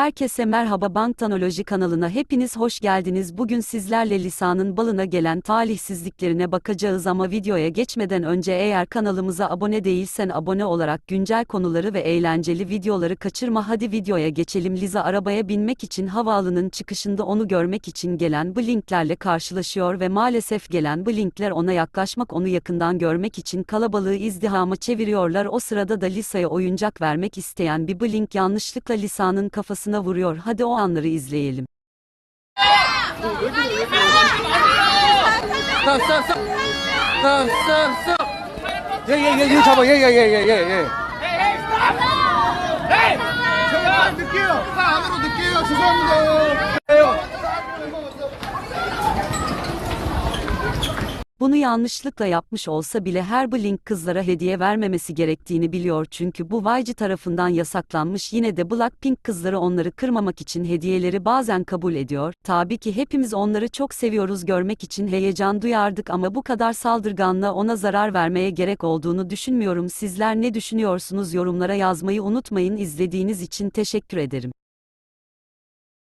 Herkese merhaba Banktanoloji kanalına hepiniz hoş geldiniz. Bugün sizlerle lisanın balına gelen talihsizliklerine bakacağız ama videoya geçmeden önce eğer kanalımıza abone değilsen abone olarak güncel konuları ve eğlenceli videoları kaçırma. Hadi videoya geçelim. Liza arabaya binmek için havaalanının çıkışında onu görmek için gelen Blink'lerle karşılaşıyor ve maalesef gelen Blink'ler ona yaklaşmak onu yakından görmek için kalabalığı izdihama çeviriyorlar. O sırada da Lisa'ya oyuncak vermek isteyen bir Blink yanlışlıkla Lisa'nın kafasına kafasına vuruyor. Hadi o anları izleyelim. Stop, stop, stop. Stop, stop, stop. Yeah, yeah, yeah, you come yeah, yeah, yeah, yeah, yeah. Hey, hey, stop. Bunu yanlışlıkla yapmış olsa bile her Blink kızlara hediye vermemesi gerektiğini biliyor çünkü bu YG tarafından yasaklanmış yine de Blackpink kızları onları kırmamak için hediyeleri bazen kabul ediyor. Tabii ki hepimiz onları çok seviyoruz görmek için heyecan duyardık ama bu kadar saldırganla ona zarar vermeye gerek olduğunu düşünmüyorum. Sizler ne düşünüyorsunuz yorumlara yazmayı unutmayın izlediğiniz için teşekkür ederim.